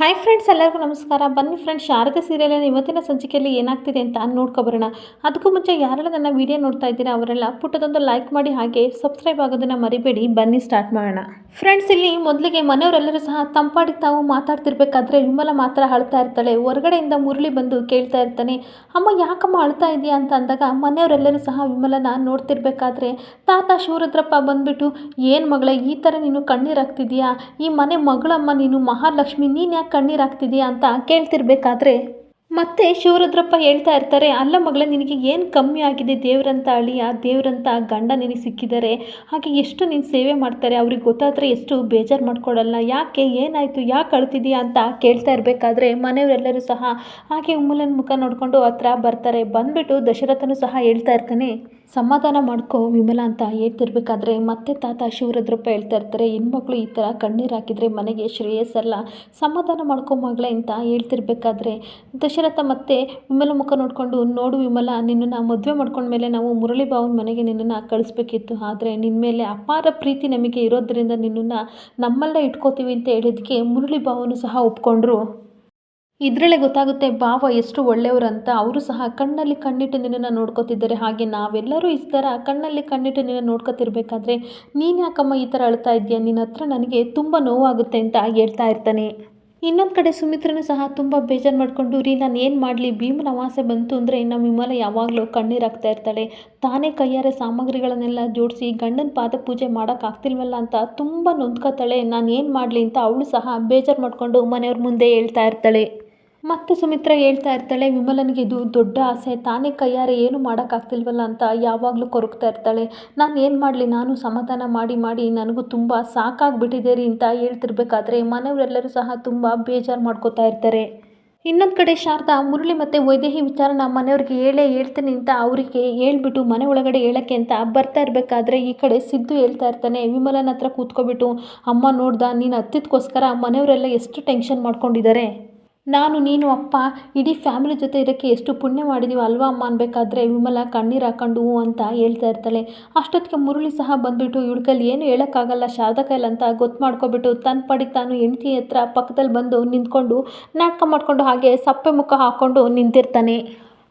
Hi friends ಎಲ್ಲರಿಗೂ ನಮಸ್ಕಾರ. ಬನ್ನಿ ಫ್ರೆಂಡ್ಸ್ ಶಾರದ ಸೀರಿಯಲಿನ ಇವತ್ತಿನ ಸಂಚಿಕೆಯಲ್ಲಿ ಏನಾಗ್ತಿದೆ ಅಂತ ನೋಡ್ಕೊಬರೋಣ ಅದಕ್ಕೂ ಮುಂಚೆ ಯಾರೆಲ್ಲ ನನ್ನ ವಿಡಿಯೋ ನೋಡ್ತಾ ಇದ್ದೀರಾ, ಅವರೆಲ್ಲ ಪುಟ್ಟದೊಂದು ಲೈಕ್ ಮಾಡಿ ಹಾಗೆ ಸಬ್ಸ್ಕ್ರೈಬ್ ಆಗೋದನ್ನು ಮರಿಬೇಡಿ. ಬನ್ನಿ ಸ್ಟಾರ್ಟ್ ಮಾಡೋಣ. ಫ್ರೆಂಡ್ಸ್ ಇಲ್ಲಿ ಮೊದಲಿಗೆ ಮನೆಯವರೆಲ್ಲರೂ ಸಹ ತಂಪಾಡಿ ತಾವು ಮಾತಾಡ್ತಿರ್ಬೇಕಾದ್ರೆ ವಿಮಲ ಮಾತ್ರ ಅಳ್ತಾ ಇರ್ತಾಳೆ. ಹೊರಗಡೆಯಿಂದ ಮುರಳಿ ಬಂದು ಕೇಳ್ತಾ ಇರ್ತಾನೆ, ಅಮ್ಮ, ಯಾಕಮ್ಮ ಅಳ್ತಾ ಇದೆಯಾ? ಅಂತ ಅಂದಾಗ ಮನೆಯವರೆಲ್ಲರೂ ಸಹ ವಿಮಲನ ನೋಡ್ತಿರ್ಬೇಕಾದ್ರೆ, ತಾತ ಶಿವರುದ್ರಪ್ಪ ಬಂದ್ಬಿಟ್ಟು, ಏನು ಮಗಳೇ, ಈ ಥರ ನೀನು ಕಣ್ಣೀರು ಈ ಮನೆ ಮಗಳಮ್ಮ, ನೀನು ಮಹಾಲಕ್ಷ್ಮಿ, ನೀನು ಯಾಕೆ ಕಣ್ಣೀರು ಹಾಕ್ತಿದ್ಯಾ ಅಂತ ಕೇಳ್ತಿರ್ಬೇಕಾದ್ರೆ ಮತ್ತೆ ಶಿವರುದ್ರಪ್ಪ ಹೇಳ್ತಾ ಇರ್ತಾರೆ, ಅಲ್ಲ ಮಗಳ, ನಿನಗೆ ಏನು ಕಮ್ಮಿ ಆಗಿದೆ? ದೇವರಂತ ಅಳಿಯ ದೇವರಂತ ಗಂಡ ನಿನಗೆ ಸಿಕ್ಕಿದ್ದಾರೆ ಹಾಗೆ ಎಷ್ಟು ನೀನು ಸೇವೆ ಮಾಡ್ತಾರೆ? ಅವ್ರಿಗೆ ಗೊತ್ತಾದರೆ ಎಷ್ಟು ಬೇಜಾರು ಮಾಡ್ಕೊಡಲ್ಲ ಯಾಕೆ, ಏನಾಯಿತು? ಯಾಕೆ ಅಳ್ತಿದೀಯಾ? ಅಂತ ಕೇಳ್ತಾ ಇರಬೇಕಾದ್ರೆ ಮನೆಯವರೆಲ್ಲರೂ ಸಹ ಹಾಗೆ ಉಮ್ಮಲನ ಮುಖ ನೋಡಿಕೊಂಡು ಹತ್ರ ಬರ್ತಾರೆ. ಬಂದ್ಬಿಟ್ಟು ದಶರಥನು ಸಹ ಹೇಳ್ತಾ ಇರ್ತಾನೆ, ಸಮಾಧಾನ ಮಾಡ್ಕೊ ವಿಮಲ ಅಂತ ಹೇಳ್ತಿರ್ಬೇಕಾದ್ರೆ ಮತ್ತೆ ತಾತ ಶಿವರುದ್ರಪ್ಪ ಹೇಳ್ತಾ ಇರ್ತಾರೆ, ಹೆಣ್ಮಕ್ಳು ಈ ಥರ ಕಣ್ಣೀರು ಹಾಕಿದರೆ ಮನೆಗೆ ಶ್ರೇಯಸ್ಸಲ್ಲ ಸಮಾಧಾನ ಮಾಡ್ಕೊ ಮಗಳೇ ಅಂತ ಹೇಳ್ತಿರ್ಬೇಕಾದ್ರೆ ದಶರಥ ಮತ್ತೆ ವಿಮಲ ಮುಖ ನೋಡಿಕೊಂಡು, ನೋಡು ವಿಮಲ, ನಿನ್ನನ್ನು ಮದುವೆ ಮಾಡ್ಕೊಂಡ್ಮೇಲೆ ನಾವು ಮುರಳಿ ಭಾವನ ಮನೆಗೆ ನಿನ್ನನ್ನು ಕಳಿಸ್ಬೇಕಿತ್ತು. ಆದರೆ ನಿನ್ನ ಮೇಲೆ ಅಪಾರ ಪ್ರೀತಿ ನಮಗೆ ಇರೋದ್ರಿಂದ ನಿನ್ನನ್ನು ನಮ್ಮಲ್ಲೇ ಇಟ್ಕೋತೀವಿ ಅಂತ ಹೇಳಿದ್ದಕ್ಕೆ ಮುರಳಿ ಭಾವನು ಸಹ ಒಪ್ಕೊಂಡ್ರು. ಇದರಲ್ಲೇ ಗೊತ್ತಾಗುತ್ತೆ ಭಾವ ಎಷ್ಟು ಒಳ್ಳೆಯವರಂತ. ಅವರು ಸಹ ಕಣ್ಣಲ್ಲಿ ಕಣ್ಣಿಟ್ಟು ನಿನ್ನನ್ನು ನೋಡ್ಕೋತಿದ್ದಾರೆ. ಹಾಗೆ ನಾವೆಲ್ಲರೂ ಈ ಥರ ಕಣ್ಣಲ್ಲಿ ಕಣ್ಣಿಟ್ಟು ನಿನ್ನ ನೋಡ್ಕೋತಿರ್ಬೇಕಾದ್ರೆ ನೀನು ಯಾಕಮ್ಮ ಈ ಥರ ಅಳ್ತಾ ಇದೆಯಾ ನಿನ್ನ ಹತ್ರ ನನಗೆ ತುಂಬ ನೋವಾಗುತ್ತೆ ಅಂತ ಹೇಳ್ತಾ ಇರ್ತಾನೆ. ಇನ್ನೊಂದು ಕಡೆ ಸುಮಿತ್ರನೂ ಸಹ ತುಂಬ ಬೇಜಾರು ಮಾಡಿಕೊಂಡು, ರೀ ನಾನು ಏನು ಮಾಡಲಿ? ಭೀಮನ ವಾಸೆ ಬಂತು ಅಂದರೆ ನಮ್ಮ ವಿಮಲ ಯಾವಾಗಲೂ ಕಣ್ಣೀರು ಹಾಕ್ತಾ ಇರ್ತಾಳೆ. ತಾನೇ ಕೈಯಾರೆ ಸಾಮಗ್ರಿಗಳನ್ನೆಲ್ಲ ಜೋಡಿಸಿ ಗಂಡನ ಪಾದ ಪೂಜೆ ಮಾಡೋಕ್ಕಾಗ್ತಿಲ್ವಲ್ಲ ಅಂತ ತುಂಬ ನೊಂದ್ಕೋತಾಳೆ. ನಾನು ಏನು ಮಾಡಲಿ ಅಂತ ಅವಳು ಸಹ ಬೇಜಾರು ಮಾಡಿಕೊಂಡು ಮನೆಯವ್ರ ಮುಂದೆ ಹೇಳ್ತಾ ಇರ್ತಾಳೆ. ಮತ್ತೆ ಸುಮಿತ್ರ ಹೇಳ್ತಾ ಇರ್ತಾಳೆ, ವಿಮಲನಿಗೆ ಇದು ದೊಡ್ಡ ಆಸೆ, ತಾನೇ ಕೈಯಾರೆ ಏನು ಮಾಡೋಕ್ಕಾಗ್ತಿಲ್ವಲ್ಲ ಅಂತ ಯಾವಾಗಲೂ ಕೊರಗ್ತಾ ಇರ್ತಾಳೆ. ನಾನು ಏನು ಮಾಡಲಿ, ನಾನು ಸಮಾಧಾನ ಮಾಡಿ ಮಾಡಿ ನನಗೂ ತುಂಬ ಸಾಕಾಗಿಬಿಟ್ಟಿದೆ ರೀ ಅಂತ ಹೇಳ್ತಿರ್ಬೇಕಾದ್ರೆ ಮನೆಯವರೆಲ್ಲರೂ ಸಹ ತುಂಬ ಬೇಜಾರು ಮಾಡ್ಕೋತಾ ಇರ್ತಾರೆ. ಇನ್ನೊಂದು ಕಡೆ ಶಾರದಾ, ಮುರಳಿ ಮತ್ತು ವೈದೇಹಿ ವಿಚಾರನ ಮನೆಯವ್ರಿಗೆ ಹೇಳೇ ಹೇಳ್ತೀನಿ ಅಂತ ಅವರಿಗೆ ಹೇಳ್ಬಿಟ್ಟು ಮನೆ ಒಳಗಡೆ ಹೇಳೋಕ್ಕೆ ಅಂತ ಬರ್ತಾ ಇರಬೇಕಾದ್ರೆ ಈ ಕಡೆ ಸಿದ್ದು ಹೇಳ್ತಾ ಇರ್ತಾನೆ, ವಿಮಲನ ಹತ್ರ ಕೂತ್ಕೊಬಿಟ್ಟು, ಅಮ್ಮ ನೋಡ್ದ, ನೀನು ಹತ್ತಿದಕ್ಕೋಸ್ಕರ ಮನೆಯವರೆಲ್ಲ ಎಷ್ಟು ಟೆನ್ಷನ್ ಮಾಡ್ಕೊಂಡಿದ್ದಾರೆ? ನಾನು, ನೀನು, ಅಪ್ಪ, ಇಡೀ ಫ್ಯಾಮಿಲಿ ಜೊತೆ ಇರೋಕ್ಕೆ ಎಷ್ಟು ಪುಣ್ಯ ಮಾಡಿದೀವಿ ಅಲ್ವಾ ಅಮ್ಮ ಅನ್ಬೇಕಾದ್ರೆ? ವಿಮಲ ಕಣ್ಣೀರು ಹಾಕೊಂಡು ಅಂತ ಹೇಳ್ತಾ ಇರ್ತಾಳೆ. ಅಷ್ಟೊತ್ತಿಗೆ ಮುರುಳಿ ಸಹ ಬಂದುಬಿಟ್ಟು ಇವಳ ಕೈಲಿ ಏನು ಹೇಳೋಕ್ಕಾಗಲ್ಲ. ಶಾರದಾ ಕೈಲಿ ಅಂತ ಗೊತ್ತು ಮಾಡ್ಕೊಬಿಟ್ಟು ತನ್ನ ಪಡಿಗೆ ತಾನು ಹೆಂಡತಿ ಹತ್ರ ಪಕ್ಕದಲ್ಲಿ ಬಂದು ನಿಂತ್ಕೊಂಡು ನಾಟಕ ಮಾಡಿಕೊಂಡು ಹಾಗೆ ಸಪ್ಪೆ ಮುಖ ಹಾಕ್ಕೊಂಡು ನಿಂತಿರ್ತಾನೆ.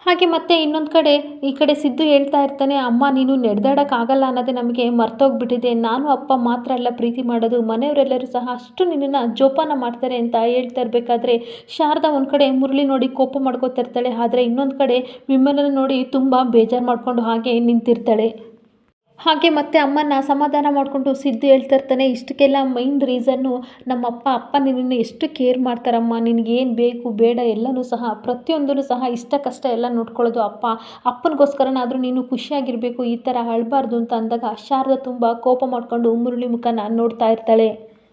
ಹಾಗೆ ಮತ್ತೆ ಇನ್ನೊಂದು ಕಡೆ ಈ ಕಡೆ ಸಿದ್ದು ಹೇಳ್ತಾ ಇರ್ತಾನೆ, ಅಮ್ಮ, ನೀನು ನಡೆದಾಡೋಕ್ಕಾಗಲ್ಲ ಅನ್ನೋದೇ ನಮಗೆ ಮರ್ತೋಗ್ಬಿಟ್ಟಿದೆ. ನಾನು ಅಪ್ಪ ಮಾತ್ರ ಅಲ್ಲ ಪ್ರೀತಿ ಮಾಡೋದು. ಮನೆಯವರೆಲ್ಲರೂ ಸಹ ಅಷ್ಟು ನಿನ್ನನ್ನು ಜೋಪಾನ ಮಾಡ್ತಾರೆ ಅಂತ ಹೇಳ್ತಾ ಇರಬೇಕಾದ್ರೆ ಶಾರದಾ ಒಂದು ಕಡೆ ಮುರಳಿ ನೋಡಿ ಕೋಪ ಮಾಡ್ಕೋತಿರ್ತಾಳೆ ಆದರೆ ಇನ್ನೊಂದು ಕಡೆ ವಿಮಲನ ನೋಡಿ ತುಂಬ ಬೇಜಾರು ಮಾಡಿಕೊಂಡು ಹಾಗೆ ನಿಂತಿರ್ತಾಳೆ. ಹಾಗೆ ಮತ್ತೆ ಅಮ್ಮನ ಸಮಾಧಾನ ಮಾಡಿಕೊಂಡು ಸಿದ್ದು ಹೇಳ್ತಾ ಇರ್ತಾನೆ. ಇಷ್ಟಕ್ಕೆಲ್ಲ ಮೈನ್ ರೀಸನ್ನು ನಮ್ಮಪ್ಪ ಅಪ್ಪ ನಿನ್ನ ಎಷ್ಟು ಕೇರ್ ಮಾಡ್ತಾರಮ್ಮ? ನಿನಗೇನು ಬೇಕು, ಬೇಡ, ಎಲ್ಲನೂ ಸಹ ಪ್ರತಿಯೊಂದೂ ಸಹ ಇಷ್ಟ ಕಷ್ಟ ಎಲ್ಲ ನೋಡ್ಕೊಳ್ಳೋದು ಅಪ್ಪ. ಅಪ್ಪನಿಗೋಸ್ಕರನಾದರೂ ನೀನು ಖುಷಿಯಾಗಿರಬೇಕು, ಈ ಥರ ಅಳಬಾರ್ದು ಅಂತ ಅಂದಾಗ ಶಾರದಾ ತುಂಬ ಕೋಪ ಮಾಡಿಕೊಂಡು ಮುರುಳಿ ಮುಖ ನಾನು ನೋಡ್ತಾ ಇರ್ತಾಳೆ.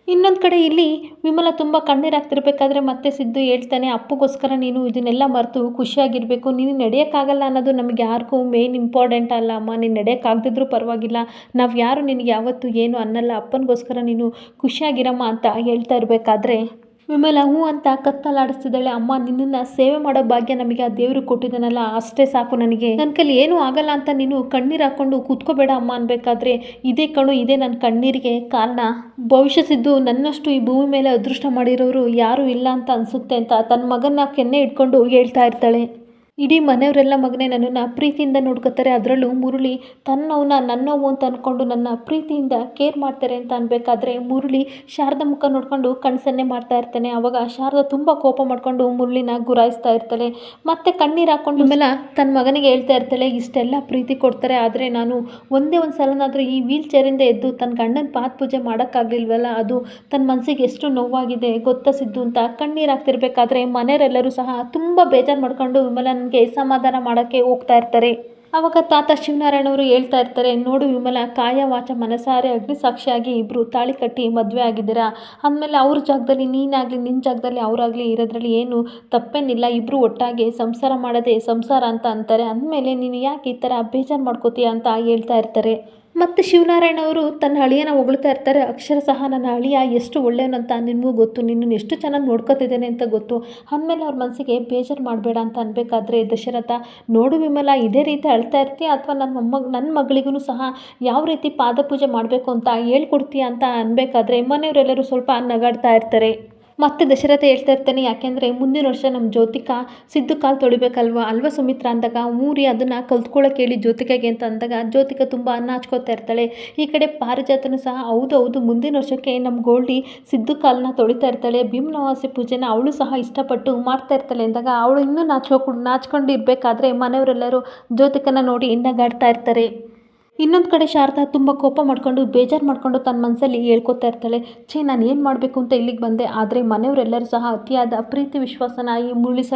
ಇನ್ನೊಂದು ಕಡೆ ಇಲ್ಲಿ ವಿಮಲ ತುಂಬ ಕಣ್ಣೀರು ಹಾಕ್ತಿರ್ಬೇಕಾದ್ರೆ ಮತ್ತೆ ಸಿದ್ದು ಹೇಳ್ತಾನೆ, ಅಪ್ಪಗೋಸ್ಕರ ನೀನು ಇದನ್ನೆಲ್ಲ ಮರೆತು ಖುಷಿಯಾಗಿರಬೇಕು. ನೀನು ನಡೆಯೋಕ್ಕಾಗಲ್ಲ ಅನ್ನೋದು ನಮಗೆ ಯಾರಿಗೂ ಮೇನ್ ಇಂಪಾರ್ಟೆಂಟ್ ಅಲ್ಲ ಅಮ್ಮ. ನೀನು ನಡೆಯೋಕ್ಕಾಗದಿದ್ರೂ ಪರವಾಗಿಲ್ಲ. ನಾವು ಯಾರು ನಿನಗೆ ಯಾವತ್ತೂ ಏನು ಅನ್ನಲ್ಲ. ಅಪ್ಪನಿಗೋಸ್ಕರ ನೀನು ಖುಷಿಯಾಗಿರಮ್ಮ ಅಂತ ಹೇಳ್ತಾ ಇರಬೇಕಾದ್ರೆ ವಿಮಲ ಹ್ಞೂ ಅಂತ ಕತ್ತಲಾಡಿಸ್ತಿದ್ದಾಳೆ. ಅಮ್ಮ ನಿನ್ನನ್ನು ಸೇವೆ ಮಾಡೋ ಭಾಗ್ಯ ನಮಗೆ ಆ ದೇವರು ಕೊಟ್ಟಿದ್ದಾನಲ್ಲ, ಅಷ್ಟೇ ಸಾಕು ನನಗೆ. ನನ್ನ ಕೈಲಿ ಏನೂ ಆಗಲ್ಲ ಅಂತ ನೀನು ಕಣ್ಣೀರು ಹಾಕೊಂಡು ಕೂತ್ಕೋಬೇಡ ಅಮ್ಮ ಅನ್ಬೇಕಾದ್ರೆ, ಇದೇ ಕಣು, ಇದೇ ನನ್ನ ಕಣ್ಣೀರಿಗೆ. ಕಾರಣ ಭವಿಷ್ಯಸಿದ್ದು ನನ್ನಷ್ಟು ಈ ಭೂಮಿ ಮೇಲೆ ಅದೃಷ್ಟ ಮಾಡಿರೋರು ಯಾರೂ ಇಲ್ಲ ಅಂತ ಅನಿಸುತ್ತೆ ಅಂತ ತನ್ನ ಮಗನ ಕೆನ್ನೆ ಇಟ್ಕೊಂಡು ಹೇಳ್ತಾ ಇರ್ತಾಳೆ. ಇಡೀ ಮನೆಯವರೆಲ್ಲ ಮಗನೇ ನನ್ನನ್ನು ಪ್ರೀತಿಯಿಂದ ನೋಡ್ಕೋತಾರೆ. ಅದರಲ್ಲೂ ಮುರುಳಿ ತನ್ನವನ್ನ ನನ್ನವು ಅಂತ ಅಂದ್ಕೊಂಡು ನನ್ನ ಪ್ರೀತಿಯಿಂದ ಕೇರ್ ಮಾಡ್ತಾರೆ ಅಂತ ಅನ್ಬೇಕಾದ್ರೆ ಮುರುಳಿ ಶಾರದ ಮುಖ ನೋಡಿಕೊಂಡು ಕಣ್ಸನ್ನೆ ಮಾಡ್ತಾ ಇರ್ತಾನೆ. ಅವಾಗ ಶಾರದ ತುಂಬ ಕೋಪ ಮಾಡ್ಕೊಂಡು ಮುರುಳಿನ ಗುರಾಯಿಸ್ತಾ ಇರ್ತಾಳೆ. ಮತ್ತೆ ಕಣ್ಣೀರು ಹಾಕೊಂಡು ಮೇಲೆ ತನ್ನ ಮಗನಿಗೆ ಹೇಳ್ತಾ ಇರ್ತಾಳೆ, ಇಷ್ಟೆಲ್ಲ ಪ್ರೀತಿ ಕೊಡ್ತಾರೆ, ಆದರೆ ನಾನು ಒಂದೇ ಒಂದು ಸಲನಾದರೂ ಈ ವೀಲ್ ಚೇರಿಂದ ಎದ್ದು ತನ್ನ ಗಂಡನ ಪಾದ ಪೂಜೆ ಮಾಡೋಕ್ಕಾಗಲಿಲ್ವಲ್ಲ? ಅದು ತನ್ನ ಮನಸ್ಸಿಗೆ ಎಷ್ಟು ನೋವಾಗಿದೆ ಗೊತ್ತಾ ಸಿದ್ದು? ಅಂತ ಕಣ್ಣೀರು ಹಾಕ್ತಿರ್ಬೇಕಾದ್ರೆ ಮನೆಯವರೆಲ್ಲರೂ ಸಹ ತುಂಬ ಬೇಜಾರು ಮಾಡ್ಕೊಂಡು ವಿಮಲನಿಗೆ ಸಮಾಧಾನ ಮಾಡೋಕ್ಕೆ ಹೋಗ್ತಾ ಇರ್ತಾರೆ. ಅವಾಗ ತಾತ ಶಿವನಾರಾಯಣವರು ಹೇಳ್ತಾ ಇರ್ತಾರೆ, ನೋಡು ವಿಮಲ, ಕಾಯ ವಾಚ ಮನಸಾರೆ ಅಗ್ನಿಸಾಕ್ಷಿಯಾಗಿ ಇಬ್ಬರು ತಾಳಿ ಕಟ್ಟಿ ಮದುವೆ ಆಗಿದ್ದೀರಾ. ಅಂದಮೇಲೆ ಅವ್ರ ಜಾಗದಲ್ಲಿ ನೀನಾಗಲಿ ನಿನ್ನ ಜಾಗದಲ್ಲಿ ಅವರಾಗಲಿ ಇರೋದ್ರಲ್ಲಿ ಏನು ತಪ್ಪೇನಿಲ್ಲ. ಇಬ್ಬರು ಒಟ್ಟಾಗಿ ಸಂಸಾರ ಮಾಡೋದೇ ಸಂಸಾರ ಅಂತ ಅಂತಾರೆ. ಅಂದಮೇಲೆ ನೀನು ಯಾಕೆ ಈ ಥರ ಬೇಜಾರು ಮಾಡ್ಕೋತೀಯ ಅಂತ ಹೇಳ್ತಾ ಇರ್ತಾರೆ. ಮತ್ತು ಶಿವನಾರಾಯಣ ಅವರು ತನ್ನ ಅಳಿಯನ ಹೊಗಳ್ತಾ ಇರ್ತಾರೆ. ಅಕ್ಷರ ಸಹ ನನ್ನ ಅಳಿಯ ಎಷ್ಟು ಒಳ್ಳೆಯವನಂತ ನಿನಗೂ ಗೊತ್ತು. ನಿನ್ನನ್ನು ಎಷ್ಟು ಚೆನ್ನಾಗಿ ನೋಡ್ಕೋತಿದ್ದೇನೆ ಅಂತ ಗೊತ್ತು. ಅಂದಮೇಲೆ ಅವ್ರ ಮನಸ್ಸಿಗೆ ಬೇಜಾರು ಮಾಡಬೇಡ ಅಂತ ಅನ್ಬೇಕಾದ್ರೆ ದಶರಥ, ನೋಡು ವಿಮಲ, ಇದೇ ರೀತಿ ಅಳ್ತಾ ಇರ್ತೀಯ? ಅಥವಾ ನನ್ನ ಮೊಮ್ಮಗ ನನ್ನ ಮಗಳಿಗೂ ಸಹ ಯಾವ ರೀತಿ ಪಾದಪೂಜೆ ಮಾಡಬೇಕು ಅಂತ ಹೇಳ್ಕೊಡ್ತೀಯ ಅಂತ ಅನ್ಬೇಕಾದ್ರೆ ಮನೆಯವರೆಲ್ಲರೂ ಸ್ವಲ್ಪ ನಗಾಡ್ತಾ ಇರ್ತಾರೆ. ಮತ್ತೆ ದಶರಥ ಹೇಳ್ತಾ ಇರ್ತಾನೆ, ಯಾಕೆಂದರೆ ಮುಂದಿನ ವರ್ಷ ನಮ್ಮ ಜ್ಯೋತಿಕ ಸಿದ್ದು ಕಾಲು ತೊಳಿಬೇಕಲ್ವಾ? ಅಲ್ವಾ ಸುಮಿತ್ರ ಅಂದಾಗ? ಮೂರಿ ಅದನ್ನು ಕಲ್ತ್ಕೊಳ್ಳೋಕೆ ಹೇಳಿ ಜ್ಯೋತಿಕಾಗೆ ಅಂತ ಅಂದಾಗ ಜ್ಯೋತಿಕಾ ತುಂಬ ಹಚ್ಕೋತಾ ಇರ್ತಾಳೆ. ಈ ಕಡೆ ಪಾರಿಜಾತನು ಸಹ ಹೌದು ಹೌದು, ಮುಂದಿನ ವರ್ಷಕ್ಕೆ ನಮ್ಮ ಗೋಲ್ಡಿ ಸಿದ್ದು ಕಾಲನ್ನ ತೊಳಿತಾ ಇರ್ತಾಳೆ. ಭೀಮನವಾಸಿ ಪೂಜೆನ ಅವಳು ಸಹ ಇಷ್ಟಪಟ್ಟು ಮಾಡ್ತಾ ಇರ್ತಾಳೆ ಅಂದಾಗ ಅವಳು ಇನ್ನೂ ನಾಚ್ಕೊ ನಾಚ್ಕೊಂಡು ಇರಬೇಕಾದ್ರೆ ಮನೆಯವರೆಲ್ಲರೂ ಜ್ಯೋತಿಕನ ನೋಡಿ ನಗಾಡ್ತಾ ಇರ್ತಾರೆ. ಇನ್ನೊಂದು ಕಡೆ ಶಾರದಾ ತುಂಬ ಕೋಪ ಮಾಡ್ಕೊಂಡು, ಬೇಜಾರು ಮಾಡ್ಕೊಂಡು ತನ್ನ ಮನಸ್ಸಲ್ಲಿ ಹೇಳ್ಕೊತಾ ಇರ್ತಾಳೆ. ಛೇ, ನಾನು ಏನು ಮಾಡಬೇಕು ಅಂತ ಇಲ್ಲಿಗೆ ಬಂದೆ. ಆದರೆ ಮನೆಯವರೆಲ್ಲರೂ ಸಹ ಅತಿಯಾದ ಪ್ರೀತಿ ವಿಶ್ವಾಸನ ಈ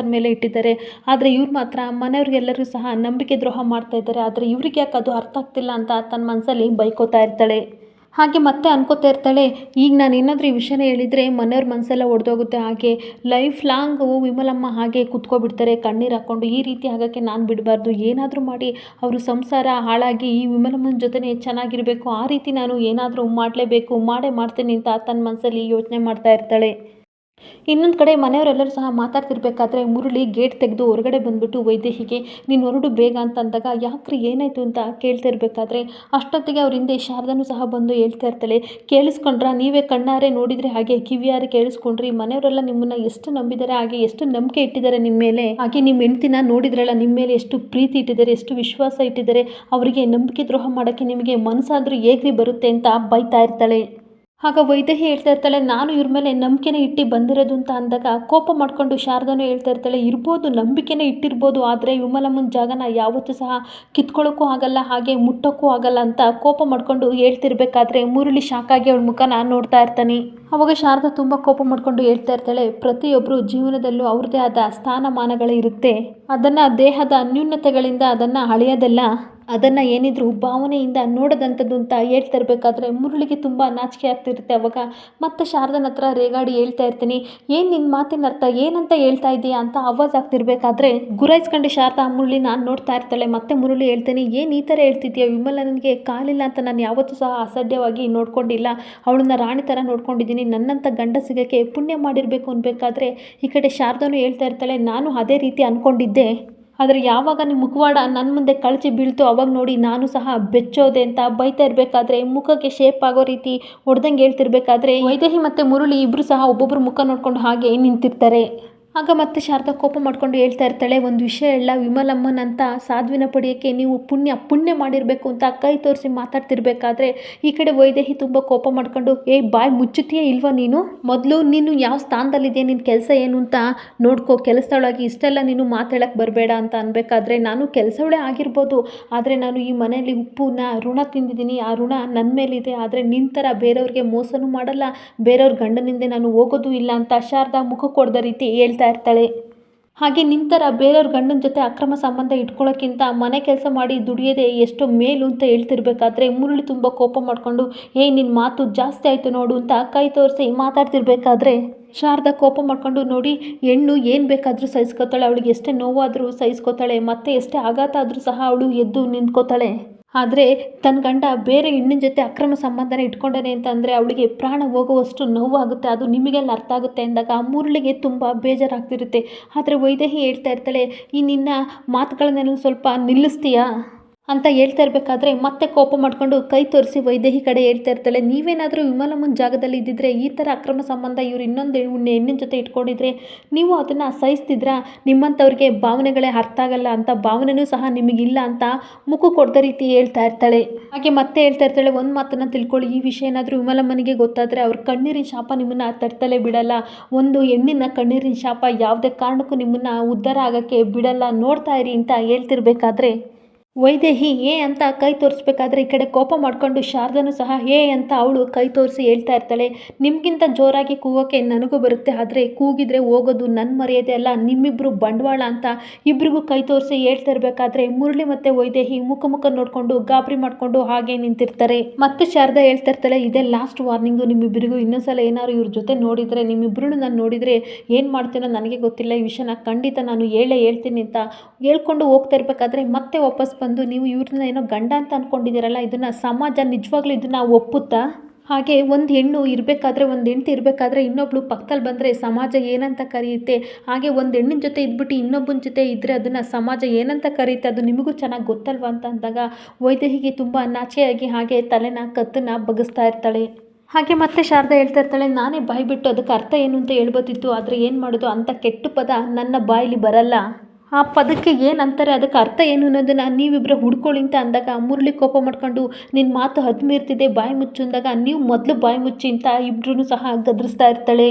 ಮೇಲೆ ಇಟ್ಟಿದ್ದಾರೆ. ಆದರೆ ಇವ್ರು ಮಾತ್ರ ಮನೆಯವ್ರಿಗೆಲ್ಲರೂ ಸಹ ನಂಬಿಕೆ ದ್ರೋಹ ಮಾಡ್ತಾ ಇದ್ದಾರೆ. ಆದರೆ ಇವ್ರಿಗೆ ಯಾಕೆ ಅದು ಅರ್ಥ ಆಗ್ತಿಲ್ಲ ಅಂತ ತನ್ನ ಮನಸ್ಸಲ್ಲಿ ಬೈಕೋತಾ ಇರ್ತಾಳೆ. ಹಾಗೆ ಮತ್ತೆ ಅನ್ಕೋತಾ ಇರ್ತಾಳೆ, ಈಗ ನಾನು ಏನಾದರೂ ಈ ವಿಷಯನ ಹೇಳಿದರೆ ಮನೆಯವ್ರ ಮನಸ್ಸೆಲ್ಲ ಒಡೆದೋಗುತ್ತೆ, ಹಾಗೆ ಲೈಫ್ ಲಾಂಗು ವಿಮಲಮ್ಮ ಹಾಗೆ ಕುತ್ಕೊಬಿಡ್ತಾರೆ, ಕಣ್ಣೀರು ಹಾಕ್ಕೊಂಡು ಈ ರೀತಿ ಆಗೋಕ್ಕೆ ನಾನು ಬಿಡಬಾರ್ದು, ಏನಾದರೂ ಮಾಡಿ ಅವರು ಸಂಸಾರ ಹಾಳಾಗಿ ಈ ವಿಮಲಮ್ಮನ ಜೊತೆನೇ ಚೆನ್ನಾಗಿರಬೇಕು, ಆ ರೀತಿ ನಾನು ಏನಾದರೂ ಮಾಡಲೇಬೇಕು, ಮಾಡೇ ಮಾಡ್ತೀನಿ ಅಂತ ತನ್ನ ಮನಸ್ಸಲ್ಲಿ ಯೋಚನೆ ಮಾಡ್ತಾ ಇರ್ತಾಳೆ. ಇನ್ನೊಂದು ಕಡೆ ಮನೆಯವರೆಲ್ಲರೂ ಸಹ ಮಾತಾಡ್ತಿರ್ಬೇಕಾದ್ರೆ ಮುರುಳಿ ಗೇಟ್ ತೆಗೆದು ಹೊರಗಡೆ ಬಂದುಬಿಟ್ಟು ವೈದೇಹಿಗೆ ನೀನು ಹೊರಡು ಬೇಗ ಅಂತ ಅಂದಾಗ ಯಾಕ್ರಿ ಏನಾಯಿತು ಅಂತ ಕೇಳ್ತಾ ಇರಬೇಕಾದ್ರೆ ಅಷ್ಟೊತ್ತಿಗೆ ಅವ್ರ ಹಿಂದೆ ಶಾರದನೂ ಸಹ ಬಂದು ಹೇಳ್ತಾ ಇರ್ತಾಳೆ, ಕೇಳಿಸ್ಕೊಂಡ್ರ ನೀವೇ ಕಣ್ಣಾರೆ ನೋಡಿದರೆ ಹಾಗೆ ಕಿವಿಯಾರೆ ಕೇಳಿಸ್ಕೊಂಡ್ರಿ, ಮನೆಯವರೆಲ್ಲ ನಿಮ್ಮನ್ನು ಎಷ್ಟು ನಂಬಿದ್ದಾರೆ ಹಾಗೆ ಎಷ್ಟು ನಂಬಿಕೆ ಇಟ್ಟಿದ್ದಾರೆ ನಿಮ್ಮ ಮೇಲೆ? ಹಾಗೆ ನಿಮ್ಮ ಹೆಂಡ್ತಿನ ನೋಡಿದ್ರಲ್ಲ ನಿಮ್ಮ ಮೇಲೆ ಎಷ್ಟು ಪ್ರೀತಿ ಇಟ್ಟಿದ್ದಾರೆ ಎಷ್ಟು ವಿಶ್ವಾಸ ಇಟ್ಟಿದ್ದಾರೆ ಅವರಿಗೆ ನಂಬಿಕೆ ದ್ರೋಹ ಮಾಡೋಕ್ಕೆ ನಿಮಗೆ ಮನಸ್ಸಾದರೂ ಹೇಗ್ರಿ ಬರುತ್ತೆ? ಅಂತ ಬೈತಾ ಇರ್ತಾಳೆ. ಆಗ ವೈದೇಹಿ ಹೇಳ್ತಾ ಇರ್ತಾಳೆ, ನಾನು ಇವ್ರ ಮೇಲೆ ನಂಬಿಕೆನೇ ಇಟ್ಟು ಬಂದಿರೋದು ಅಂತ ಅಂದಾಗ ಕೋಪ ಮಾಡಿಕೊಂಡು ಶಾರದನೂ ಹೇಳ್ತಾ ಇರ್ತಾಳೆ, ಇರ್ಬೋದು, ನಂಬಿಕೆನೇ ಇಟ್ಟಿರ್ಬೋದು, ಆದರೆ ವಿಮಲಮ್ಮನ ಜಾಗನ ಯಾವತ್ತೂ ಸಹ ಕಿತ್ಕೊಳ್ಳೋಕ್ಕೂ ಆಗಲ್ಲ, ಹಾಗೆ ಮುಟ್ಟೋಕ್ಕೂ ಆಗಲ್ಲ ಅಂತ ಕೋಪ ಮಾಡಿಕೊಂಡು ಹೇಳ್ತಿರ್ಬೇಕಾದ್ರೆ ಮುರುಳಿ ಶಾಕಾಗಿ ಅವಳ ನಾನು ನೋಡ್ತಾ ಇರ್ತಾನೆ. ಅವಾಗ ಶಾರದಾ ತುಂಬ ಕೋಪ ಮಾಡಿಕೊಂಡು ಹೇಳ್ತಾ ಇರ್ತಾಳೆ ಪ್ರತಿಯೊಬ್ಬರು ಜೀವನದಲ್ಲೂ ಅವ್ರದ್ದೇ ಆದ ಸ್ಥಾನಮಾನಗಳೇ ಇರುತ್ತೆ. ಅದನ್ನು ದೇಹದ ಅನ್ಯೂನ್ಯತೆಗಳಿಂದ ಅದನ್ನು ಅಳೆಯೋದಲ್ಲ. ಅದನ್ನು ಏನಿದ್ರು ಭಾವನೆಯಿಂದ ನೋಡದಂಥದ್ದು ಅಂತ ಹೇಳ್ತಾ ಮುರುಳಿಗೆ ತುಂಬ ನಾಚಿಕೆ ಆಗ್ತಿರುತ್ತೆ ಅವಾಗ. ಮತ್ತೆ ಶಾರದನ ಹತ್ರ ರೇಗಾಡಿ ಹೇಳ್ತಾ ಇರ್ತೀನಿ, ಏನು ನಿನ್ನ ಮಾತಿನ ಅರ್ಥ, ಏನಂತ ಹೇಳ್ತಾ ಇದೆಯಾ ಅಂತ ಆವಾಜ್ ಆಗ್ತಿರ್ಬೇಕಾದ್ರೆ ಗುರಾಯಿಸ್ಕೊಂಡು ಶಾರದಾ ಮುರುಳಿ ನಾನು ನೋಡ್ತಾ ಇರ್ತಾಳೆ. ಮತ್ತೆ ಮುರುಳಿ ಹೇಳ್ತೀನಿ, ಏನು ಈ ಥರ ಹೇಳ್ತಿದ್ಯಾ? ವಿಮಲ ನನಗೆ ಕಾಲಿಲ್ಲ ಅಂತ ನಾನು ಯಾವತ್ತೂ ಸಹ ಅಸಡ್ಯವಾಗಿ ನೋಡ್ಕೊಂಡಿಲ್ಲ. ಅವಳನ್ನ ರಾಣಿ ಥರ ನೋಡ್ಕೊಂಡಿದ್ದೀನಿ. ನನ್ನಂಥ ಗಂಡ ಸಿಗೋಕ್ಕೆ ಪುಣ್ಯ ಮಾಡಿರಬೇಕು ಅನ್ಬೇಕಾದ್ರೆ ಈ ಕಡೆ ಶಾರದಾನು ಹೇಳ್ತಾ ಇರ್ತಾಳೆ, ನಾನು ಅದೇ ರೀತಿ ಅಂದ್ಕೊಂಡಿದ್ದೆ ಆದರೆ ಯಾವಾಗ ನಿಮ್ಮ ಮುಖವಾಡ ನನ್ನ ಮುಂದೆ ಕಳಚಿ ಬೀಳ್ತು ಅವಾಗ ನೋಡಿ ನಾನು ಸಹ ಬೆಚ್ಚೋದೆ ಅಂತ ಬೈತಾ ಇರಬೇಕಾದ್ರೆ ಮುಖಕ್ಕೆ ಶೇಪ್ ಆಗೋ ರೀತಿ ಹೊಡೆದಂಗೆ ಹೇಳ್ತಿರ್ಬೇಕಾದ್ರೆ ವೈದೇಹಿ ಮತ್ತು ಮುರುಳಿ ಇಬ್ಬರು ಸಹ ಒಬ್ಬೊಬ್ಬರು ಮುಖ ನೋಡ್ಕೊಂಡು ಹಾಗೆ ನಿಂತಿರ್ತಾರೆ. ಆಗ ಮತ್ತೆ ಶಾರದಾ ಕೋಪ ಮಾಡ್ಕೊಂಡು ಹೇಳ್ತಾ ಇರ್ತಾಳೆ, ಒಂದು ವಿಷಯ ಹೇಳ ವಿಮಲಮ್ಮನಂತ ಸಾಧ್ವಿನ ಪಡೆಯೋಕ್ಕೆ ನೀವು ಪುಣ್ಯ ಪುಣ್ಯ ಮಾಡಿರಬೇಕು ಅಂತ ಕೈ ತೋರಿಸಿ ಮಾತಾಡ್ತಿರ್ಬೇಕಾದ್ರೆ ಈ ಕಡೆ ವೈದೇಹಿ ತುಂಬ ಕೋಪ ಮಾಡ್ಕೊಂಡು, ಏಯ್, ಬಾಯ್ ಮುಚ್ಚುತ್ತೀಯ ಇಲ್ವಾ ನೀನು? ಮೊದಲು ನೀನು ಯಾವ ಸ್ಥಾನದಲ್ಲಿದೆಯಾ ನಿನ್ನ ಕೆಲಸ ಏನು ಅಂತ ನೋಡ್ಕೋ, ಕೆಲಸದೊಳಗೆ ಇಷ್ಟೆಲ್ಲ ನೀನು ಮಾತಾಡೋಕ್ಕೆ ಬರಬೇಡ ಅಂತ ಅನ್ಬೇಕಾದ್ರೆ ನಾನು ಕೆಲಸವಳೇ ಆಗಿರ್ಬೋದು. ಆದರೆ ನಾನು ಈ ಮನೆಯಲ್ಲಿ ಉಪ್ಪುನ, ಋಣ ತಿಂದಿದ್ದೀನಿ. ಆ ಋಣ ನನ್ನ ಮೇಲಿದೆ. ಆದರೆ ನಿನ್ನ ಥರ ಬೇರೆಯವ್ರಿಗೆ ಮೋಸನೂ ಮಾಡಲ್ಲ. ಬೇರೆಯವ್ರ ಗಂಡನಿಂದ ನಾನು ಹೋಗೋದು ಇಲ್ಲ ಅಂತ ಶಾರದಾ ಮುಖ ಕೊಡ್ದ ರೀತಿ ಹೇಳ್ತಾ ಇರ್ತಾಳೆ. ಹಾಗೆ ನಿಂತರ ಬೇರೆಯವ್ರ ಗಂಡನ ಜೊತೆ ಅಕ್ರಮ ಸಂಬಂಧ ಇಟ್ಕೊಳ್ಳೋಕ್ಕಿಂತ ಮನೆ ಕೆಲಸ ಮಾಡಿ ದುಡಿಯೋದೇ ಎಷ್ಟೋ ಮೇಲು ಅಂತ ಹೇಳ್ತಿರ್ಬೇಕಾದ್ರೆ ಮುರುಳಿ ತುಂಬ ಕೋಪ ಮಾಡಿಕೊಂಡು ಏ ನಿನ್ನ ಮಾತು ಜಾಸ್ತಿ ಆಯಿತು ನೋಡು ಅಂತ ಕೈ ತೋರಿಸಿ ಮಾತಾಡ್ತಿರ್ಬೇಕಾದ್ರೆ. ಶಾರದಾ ಕೋಪ ಮಾಡ್ಕೊಂಡು, ನೋಡಿ, ಹೆಣ್ಣು ಏನು ಬೇಕಾದರೂ ಸಹಿಸ್ಕೋತಾಳೆ. ಅವಳಿಗೆ ಎಷ್ಟೇ ನೋವಾದರೂ ಸಹಿಸ್ಕೋತಾಳೆ. ಮತ್ತೆ ಎಷ್ಟೇ ಆಘಾತ ಆದರೂ ಸಹ ಅವಳು ಎದ್ದು ನಿಂತ್ಕೋತಾಳೆ. ಆದರೆ ತನ್ನ ಗಂಡ ಬೇರೆ ಹೆಣ್ಣಿನ ಜೊತೆ ಅಕ್ರಮ ಸಂಬಂಧನ ಇಟ್ಕೊಂಡಾನೆ ಅಂತ ಅಂದರೆ ಅವಳಿಗೆ ಪ್ರಾಣ ಹೋಗುವಷ್ಟು ನೋವಾಗುತ್ತೆ, ಅದು ನಿಮಗೆಲ್ಲ ಅರ್ಥ ಆಗುತ್ತೆ ಅಂದಾಗ ಮುರಳಿಗೆ ತುಂಬ ಬೇಜಾರಾಗ್ತಿರುತ್ತೆ. ಆದರೆ ವೈದೇಹಿ ಹೇಳ್ತಾ ಇರ್ತಾಳೆ, ಈ ನಿನ್ನ ಮಾತುಗಳನ್ನೆಲ್ಲ ಸ್ವಲ್ಪ ನಿಲ್ಲಿಸ್ತೀಯಾ? ಅಂತ ಹೇಳ್ತಾ ಇರಬೇಕಾದ್ರೆ ಮತ್ತೆ ಕೋಪ ಮಾಡಿಕೊಂಡು ಕೈ ತೋರಿಸಿ ವೈದೇಹಿ ಕಡೆ ಹೇಳ್ತಾ ಇರ್ತಾಳೆ. ನೀವೇನಾದರೂ ವಿಮಲಮ್ಮನ ಜಾಗದಲ್ಲಿ ಇದ್ದಿದ್ರೆ ಈ ಥರ ಅಕ್ರಮ ಸಂಬಂಧ ಇವ್ರು ಇನ್ನೊಂದು ಹೆಣ್ಣಿನ ಜೊತೆ ಇಟ್ಕೊಂಡಿದ್ರೆ ನೀವು ಅದನ್ನು ಸಹಿಸ್ತಿದ್ರಾ? ನಿಮ್ಮಂಥವ್ರಿಗೆ ಭಾವನೆಗಳೇ ಅರ್ಥ ಆಗಲ್ಲ ಅಂತ, ಭಾವನೆನೂ ಸಹ ನಿಮಗಿಲ್ಲ ಅಂತ ಮುಖ ಕೊಡದ ರೀತಿ ಹೇಳ್ತಾ ಇರ್ತಾಳೆ. ಹಾಗೆ ಮತ್ತೆ ಹೇಳ್ತಾ ಇರ್ತಾಳೆ, ಒಂದು ಮಾತನ್ನು ತಿಳ್ಕೊಳ್ಳಿ. ಈ ವಿಷಯ ಏನಾದರೂ ವಿಮಲಮ್ಮನಿಗೆ ಗೊತ್ತಾದರೆ ಅವ್ರ ಕಣ್ಣೀರಿನ ಶಾಪ ನಿಮ್ಮನ್ನು ತಡ್ತಲೇ ಬಿಡಲ್ಲ. ಒಂದು ಹೆಣ್ಣಿನ ಕಣ್ಣೀರಿನ ಶಾಪ ಯಾವುದೇ ಕಾರಣಕ್ಕೂ ನಿಮ್ಮನ್ನು ಉದ್ಧಾರ ಆಗೋಕ್ಕೆ ಬಿಡಲ್ಲ. ನೋಡ್ತಾ ಇರಿ ಅಂತ ಹೇಳ್ತಿರ್ಬೇಕಾದ್ರೆ ವೈದೇಹಿ ಏ ಅಂತ ಕೈ ತೋರಿಸ್ಬೇಕಾದ್ರೆ ಈ ಕಡೆ ಕೋಪ ಮಾಡ್ಕೊಂಡು ಶಾರದನು ಸಹ ಏ ಅಂತ ಅವಳು ಕೈ ತೋರಿಸಿ ಹೇಳ್ತಾ ಇರ್ತಾಳೆ. ನಿಮಗಿಂತ ಜೋರಾಗಿ ಕೂಗೋಕೆ ನನಗೂ ಬರುತ್ತೆ, ಆದರೆ ಕೂಗಿದ್ರೆ ಹೋಗೋದು ನನ್ನ ಮರ್ಯಾದೆ ಅಲ್ಲ ನಿಮ್ಮಿಬ್ಬರು ಬಂಡವಾಳ ಅಂತ ಇಬ್ರಿಗೂ ಕೈ ತೋರಿಸಿ ಹೇಳ್ತಾ ಇರಬೇಕಾದ್ರೆ ಮುರಳಿ ಮತ್ತು ವೈದೇಹಿ ಮುಖ ಮುಖ ನೋಡಿಕೊಂಡು ಗಾಬರಿ ಮಾಡಿಕೊಂಡು ಹಾಗೆ ನಿಂತಿರ್ತಾರೆ. ಮತ್ತೆ ಶಾರದಾ ಹೇಳ್ತಾ ಇರ್ತಾಳೆ, ಇದೇ ಲಾಸ್ಟ್ ವಾರ್ನಿಂಗು ನಿಮ್ಮಿಬ್ಬರಿಗೂ ಇನ್ನೊಂದ್ಸಲ ಏನಾದ್ರು ಇವ್ರ ಜೊತೆ ನೋಡಿದರೆ ನಿಮ್ಮಿಬ್ಬರು ನಾನು ನೋಡಿದರೆ ಏನು ಮಾಡ್ತೀನೋ ನನಗೆ ಗೊತ್ತಿಲ್ಲ, ಈ ವಿಷಯನ ಖಂಡಿತ ನಾನು ಹೇಳೇ ಹೇಳ್ತೀನಿ ಅಂತ ಹೇಳ್ಕೊಂಡು ಹೋಗ್ತಾ ಇರಬೇಕಾದ್ರೆ ಮತ್ತೆ ವಾಪಸ್ ಬಂದು ನೀವು ಇವ್ರನ್ನ ಏನೋ ಗಂಡ ಅಂತ ಅಂದ್ಕೊಂಡಿದ್ದೀರಲ್ಲ ಇದನ್ನು ಸಮಾಜ ನಿಜವಾಗ್ಲೂ ಇದನ್ನು ಒಪ್ಪುತ್ತಾ? ಹಾಗೆ ಒಂದು ಹೆಣ್ಣು ಇರಬೇಕಾದ್ರೆ ಒಂದು ಹೆಂಡ್ತಿ ಇರಬೇಕಾದ್ರೆ ಇನ್ನೊಬ್ಳು ಪಕ್ಕದಲ್ಲಿ ಬಂದರೆ ಸಮಾಜ ಏನಂತ ಕರೆಯುತ್ತೆ? ಹಾಗೆ ಒಂದು ಹೆಣ್ಣಿನ ಜೊತೆ ಇದ್ಬಿಟ್ಟು ಇನ್ನೊಬ್ಬನ ಜೊತೆ ಇದ್ದರೆ ಅದನ್ನು ಸಮಾಜ ಏನಂತ ಕರೆಯುತ್ತೆ? ಅದು ನಿಮಗೂ ಚೆನ್ನಾಗಿ ಗೊತ್ತಲ್ವ ಅಂತ ಅಂದಾಗ ವೈದೇಹಿಗೆ ತುಂಬ ನಾಚೆಯಾಗಿ ಹಾಗೆ ತಲೆನ, ಕತ್ತನ್ನ ಬಗ್ಗಿಸ್ತಾ ಇರ್ತಾಳೆ. ಹಾಗೆ ಮತ್ತೆ ಶಾರದಾ ಹೇಳ್ತಾ ಇರ್ತಾಳೆ, ನಾನೇ ಬಾಯಿ ಬಿಟ್ಟು ಅದಕ್ಕೆ ಅರ್ಥ ಏನು ಅಂತ ಹೇಳ್ಬೋದಿತ್ತು, ಆದರೆ ಏನು ಮಾಡೋದು ಅಂಥ ಕೆಟ್ಟ ಪದ ನನ್ನ ಬಾಯಲ್ಲಿ ಬರಲ್ಲ. ಆ ಪದಕ್ಕೆ ಏನು ಅಂತಾರೆ, ಅದಕ್ಕೆ ಅರ್ಥ ಏನು ಅನ್ನೋದನ್ನು ನೀವಿಬ್ಬರು ಹುಡ್ಕೊಳ್ಳಿ ಅಂತ ಅಂದಾಗ ಮುರಳಿ ಕೋಪ ಮಾಡ್ಕೊಂಡು ನಿನ್ನ ಮಾತು ಹದ್ಮೀರ್ತಿದೆ, ಬಾಯಿ ಮುಚ್ಚು ಅಂದಾಗ, ನೀವು ಮೊದಲು ಬಾಯಿ ಮುಚ್ಚಿ ಅಂತ ಇಬ್ಬರೂ ಸಹ ಗದರಿಸ್ತಾ ಇರ್ತಾಳೆ.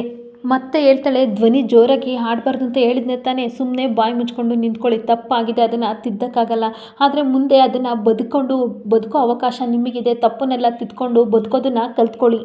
ಮತ್ತೆ ಹೇಳ್ತಾಳೆ, ಧ್ವನಿ ಜೋರಾಗಿ ಹಾಡಬಾರ್ದು ಅಂತ ಹೇಳಿದ್ನೆ ತಾನೇ ಸುಮ್ಮನೆ ಬಾಯಿ ಮುಚ್ಕೊಂಡು ನಿಂತ್ಕೊಳ್ಳಿ, ತಪ್ಪಾಗಿದೆ, ಅದನ್ನು ತಿದ್ದಕ್ಕಾಗಲ್ಲ. ಆದರೆ ಮುಂದೆ ಅದನ್ನು ಬದುಕೊಂಡು, ಬದುಕೋ ಅವಕಾಶ ನಿಮಗಿದೆ, ತಪ್ಪನ್ನೆಲ್ಲ ತಿದ್ಕೊಂಡು ಬದುಕೋದನ್ನು ಕಲ್ತ್ಕೊಳ್ಳಿ.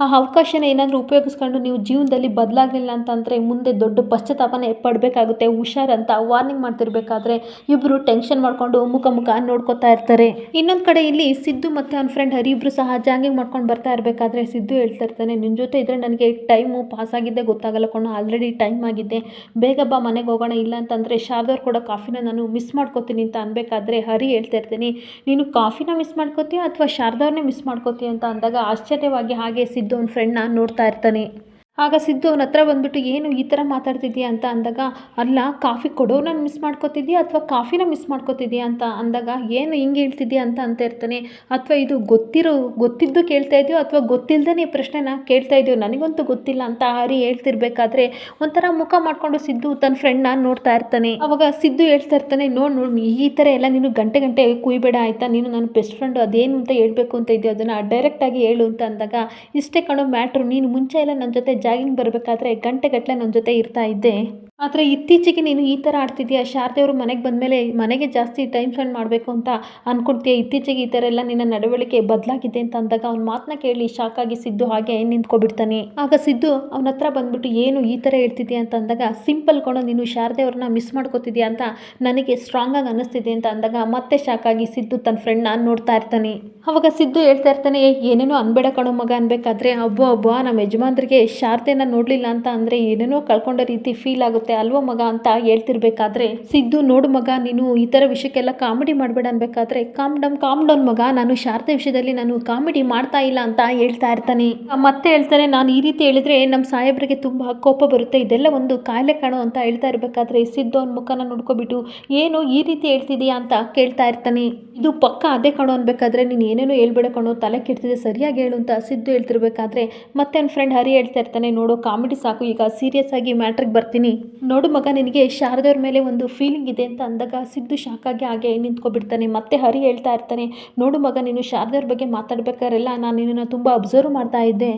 ಆ ಅವಕಾಶನ ಏನಾದರೂ ಉಪಯೋಗಿಸ್ಕೊಂಡು ನೀವು ಜೀವನದಲ್ಲಿ ಬದಲಾಗಲಿಲ್ಲ ಅಂತಂದರೆ ಮುಂದೆ ದೊಡ್ಡ ಪಶ್ಚಾತ್ತಾಪನೆ ಪಡಬೇಕಾಗುತ್ತೆ ಹುಷಾರಂತ ವಾರ್ನಿಂಗ್ ಮಾಡ್ತಿರ್ಬೇಕಾದ್ರೆ ಇಬ್ಬರು ಟೆನ್ಷನ್ ಮಾಡಿಕೊಂಡು ಮುಖ ಮುಖ ನೋಡ್ಕೋತಾ ಇರ್ತಾರೆ. ಇನ್ನೊಂದು ಕಡೆ ಇಲ್ಲಿ ಸಿದ್ದು ಮತ್ತು ಅವ್ನ ಫ್ರೆಂಡ್ ಹರಿ ಇಬ್ಬರು ಸಹ ಜಾಂಗಿಂಗ್ ಮಾಡ್ಕೊಂಡು ಬರ್ತಾ ಇರಬೇಕಾದ್ರೆ ಸಿದ್ದು ಹೇಳ್ತಾ ಇರ್ತಾನೆ ನಿನ್ನ ಜೊತೆ ಇದ್ದರೆ ನನಗೆ ಟೈಮು ಪಾಸ್ ಆಗಿದ್ದೆ ಗೊತ್ತಾಗಲ್ಲ ಕೊಂಡು ಆಲ್ರೆಡಿ ಟೈಮ್ ಆಗಿದೆ ಬೇಗ ಬಾ, ಮನೆಗೆ ಹೋಗೋಣ, ಇಲ್ಲ ಅಂತಂದರೆ ಶಾರ್ದವ್ರು ಕೂಡ ಕಾಫಿನ ನಾನು ಮಿಸ್ ಮಾಡ್ಕೋತೀನಿ ಅಂತ ಅನ್ಬೇಕಾದ್ರೆ ಹರಿ ಹೇಳ್ತಾ ಇರ್ತೀನಿ, ನೀನು ಕಾಫಿನ ಮಿಸ್ ಮಾಡ್ಕೋತೀಯ ಅಥವಾ ಶಾರದವ್ರನ್ನೇ ಮಿಸ್ ಮಾಡ್ಕೋತೀಯ ಅಂತ ಅಂದಾಗ ಆಶ್ಚರ್ಯವಾಗಿ ಹಾಗೆ ಸಿದ್ದು ಅವ್ನ ಫ್ರೆಂಡ್ನ ನೋಡ್ತಾ ಇರ್ತಾನೆ. ಆಗ ಸಿದ್ದು ಅವನ ಹತ್ರ ಬಂದ್ಬಿಟ್ಟು, ಏನು ಈ ಥರ ಮಾತಾಡ್ತಿದ್ಯಾ? ಅಂತ ಅಂದಾಗ, ಅಲ್ಲ, ಕಾಫಿ ಕೊಡೋನ ಮಿಸ್ ಮಾಡ್ಕೋತಿದ್ಯಾ ಅಥವಾ ಕಾಫಿನ ಮಿಸ್ ಮಾಡ್ಕೋತಿದ್ಯಾ? ಅಂತ ಅಂದಾಗ, ಏನು ಹಿಂಗೆ ಹೇಳ್ತಿದ್ಯಾ? ಅಂತ ಅಂತ ಇರ್ತಾನೆ. ಅಥವಾ ಇದು ಗೊತ್ತಿರೋ, ಗೊತ್ತಿದ್ದು ಕೇಳ್ತಾ ಇದೆಯೋ ಅಥವಾ ಗೊತ್ತಿಲ್ಲದೇ ಪ್ರಶ್ನೆನ ಕೇಳ್ತಾ ಇದೆಯೋ? ನನಗಂತೂ ಗೊತ್ತಿಲ್ಲ, ಅಂತ ಹರಿ ಹೇಳ್ತಿರ್ಬೇಕಾದ್ರೆ, ಒಂಥರ ಮುಖ ಮಾಡ್ಕೊಂಡು ಸಿದ್ದು ತನ್ನ ಫ್ರೆಂಡ್ನ ನೋಡ್ತಾ ಇರ್ತಾನೆ. ಅವಾಗ ಸಿದ್ದು ಹೇಳ್ತಾ ಇರ್ತಾನೆ, ನೋಡು, ನೋಡಿ ಈ ಥರ ಎಲ್ಲ ನೀನು ಗಂಟೆ ಗಂಟೆ ಕುಯ್ಬೇಡ ಆಯಿತಾ? ನೀನು ನನ್ನ ಬೆಸ್ಟ್ ಫ್ರೆಂಡು ಅದೇನು ಅಂತ ಹೇಳಬೇಕು ಅಂತ ಇದೆಯೋ? ಅದನ್ನು ಡೈರೆಕ್ಟಾಗಿ ಹೇಳು, ಅಂತ ಅಂದಾಗ, ಇಷ್ಟೇ ಕಣೋ ಮ್ಯಾಟ್ರು ನೀನು ಮುಂಚೆ ಎಲ್ಲ ನನ್ನ ಜೊತೆ ಜಾಗಿಂಗ್ ಬರಬೇಕಾದ್ರೆ ಗಂಟೆಗಟ್ಟಲೆ ನನ್ನ ಜೊತೆ ಇರ್ತಾ ಇದ್ದೆ. ಆದರೆ ಇತ್ತೀಚೆಗೆ ನೀನು ಈ ಥರ ಆಡ್ತಿದ್ಯಾ? ಶಾರದೆಯವರು ಮನೆಗೆ ಬಂದಮೇಲೆ ಮನೆಗೆ ಜಾಸ್ತಿ ಟೈಮ್ ಸ್ಪೆಂಡ್ ಮಾಡಬೇಕು ಅಂತ ಅಂದ್ಕೊಳ್ತೀಯ ಇತ್ತೀಚೆಗೆ ಈ ಥರ ಎಲ್ಲ ನಿನ್ನ ನಡವಳಿಕೆ ಬದಲಾಗಿದೆ ಅಂತ ಅಂದಾಗ ಅವ್ನ ಮಾತನ್ನ ಕೇಳಿ ಶಾಕಾಗಿ ಸಿದ್ದು ಹಾಗೆ ನಿಂತ್ಕೊಬಿಡ್ತಾನೆ. ಆಗ ಸಿದ್ದು ಅವನ ಹತ್ರ ಬಂದ್ಬಿಟ್ಟು ಏನು ಈ ಥರ ಹೇಳ್ತಿದ್ಯಾ? ಅಂತ ಅಂದಾಗ ಸಿಂಪಲ್ ಕೊಡೋ ನೀನು ಶಾರದೆಯವ್ರನ್ನ ಮಿಸ್ ಮಾಡ್ಕೋತಿದ್ಯಾ ಅಂತ ನನಗೆ ಸ್ಟ್ರಾಂಗ್ ಆಗಿ ಅನ್ನಿಸ್ತಿದೆ ಅಂತ ಅಂದಾಗ ಮತ್ತೆ ಶಾಕಾಗಿ ಸಿದ್ದು ತನ್ನ ಫ್ರೆಂಡ್ನ ನೋಡ್ತಾ ಇರ್ತಾನೆ. ಅವಾಗ ಸಿದ್ದು ಹೇಳ್ತಾ ಇರ್ತಾನೆ "ಏ, ಏನೇನೋ ಅನ್ಬೇಡ ಕಣೋ ಮಗ ಅನ್ಬೇಕಾದ್ರೆ ಅಬ್ಬೋ ಅಬ್ಬಾ ನಮ್ಮ ಯಜಮಾನ್ರಿಗೆ ಶಾರದೆನ ನೋಡಲಿಲ್ಲ ಅಂತ ಅಂದರೆ ಏನೇನೋ ಕಳ್ಕೊಂಡ ರೀತಿ ಫೀಲ್ ಆಗುತ್ತೆ ಅಲ್ವೋ ಮಗ ಅಂತ ಹೇಳ್ತಿರ್ಬೇಕಾದ್ರೆ, ಸಿದ್ದು ನೋಡು ಮಗ, ನೀನು ಈ ಥರ ವಿಷಯಕ್ಕೆಲ್ಲ ಕಾಮಿಡಿ ಮಾಡಬೇಡ ಅನ್ಬೇಕಾದ್ರೆ ಕಾಮ್ ಡಮ್ ಕಾಮ್ ಡೌನ್ ಮಗ, ನಾನು ಶಾರದೆ ವಿಷಯದಲ್ಲಿ ನಾನು ಕಾಮಿಡಿ ಮಾಡ್ತಾ ಇಲ್ಲ ಅಂತ ಹೇಳ್ತಾ ಇರ್ತಾನೆ. ಮತ್ತೆ ಹೇಳ್ತಾನೆ, ನಾನು ಈ ರೀತಿ ಹೇಳಿದ್ರೆ ನಮ್ಮ ಸಾಹೇಬ್ರಿಗೆ ತುಂಬ ಕೋಪ ಬರುತ್ತೆ, ಇದೆಲ್ಲ ಒಂದು ಕಾಯಿಲೆ ಕಾಣೋ ಅಂತ ಹೇಳ್ತಾ ಇರಬೇಕಾದ್ರೆ ಸಿದ್ದು ಅವ್ನ ಮುಖನ ನೋಡ್ಕೊಬಿಟ್ಟು, ಏನು ಈ ರೀತಿ ಹೇಳ್ತಿದೀಯಾ ಅಂತ ಕೇಳ್ತಾ ಇರ್ತಾನೆ. ಇದು ಪಕ್ಕ ಅದೇ ಕಣೋ ಅನ್ಬೇಕಾದ್ರೆ, ನೀನು ಏನೇನೋ ಹೇಳ್ಬೇಡ ಕಣೋ, ತಲೆ ಕೆಡ್ತಿದೆ, ಸರಿಯಾಗಿ ಹೇಳು ಅಂತ ಸಿದ್ದು ಹೇಳ್ತಿರ್ಬೇಕಾದ್ರೆ, ಮತ್ತೆ ಅವ್ನ ಫ್ರೆಂಡ್ ಹರಿ ಹೇಳ್ತಾ ಇರ್ತಾನೆ, ನೋಡೋ, ಕಾಮಿಡಿ ಸಾಕು, ಈಗ ಸೀರಿಯಸ್ ಆಗಿ ಮ್ಯಾಟ್ರಿಗೆ ಬರ್ತೀನಿ. ನೋಡು ಮಗ, ನಿನಗೆ ಶಾರದವ್ರ ಮೇಲೆ ಒಂದು ಫೀಲಿಂಗ್ ಇದೆ ಅಂತ ಅಂದಾಗ ಸಿದ್ದು ಶಾಕಾಗಿ ಹಾಗೆ ನಿಂತ್ಕೊಬಿಡ್ತಾನೆ. ಮತ್ತೆ ಹರಿ ಹೇಳ್ತಾ ಇರ್ತಾನೆ, ನೋಡು ಮಗ, ನೀನು ಶಾರದವ್ರ ಬಗ್ಗೆ ಮಾತಾಡ್ಬೇಕಾರೆಲ್ಲ ನಾನು ನಿನ್ನನ್ನು ತುಂಬ ಅಬ್ಸರ್ವ್ ಮಾಡ್ತಾ ಇದ್ದೆ.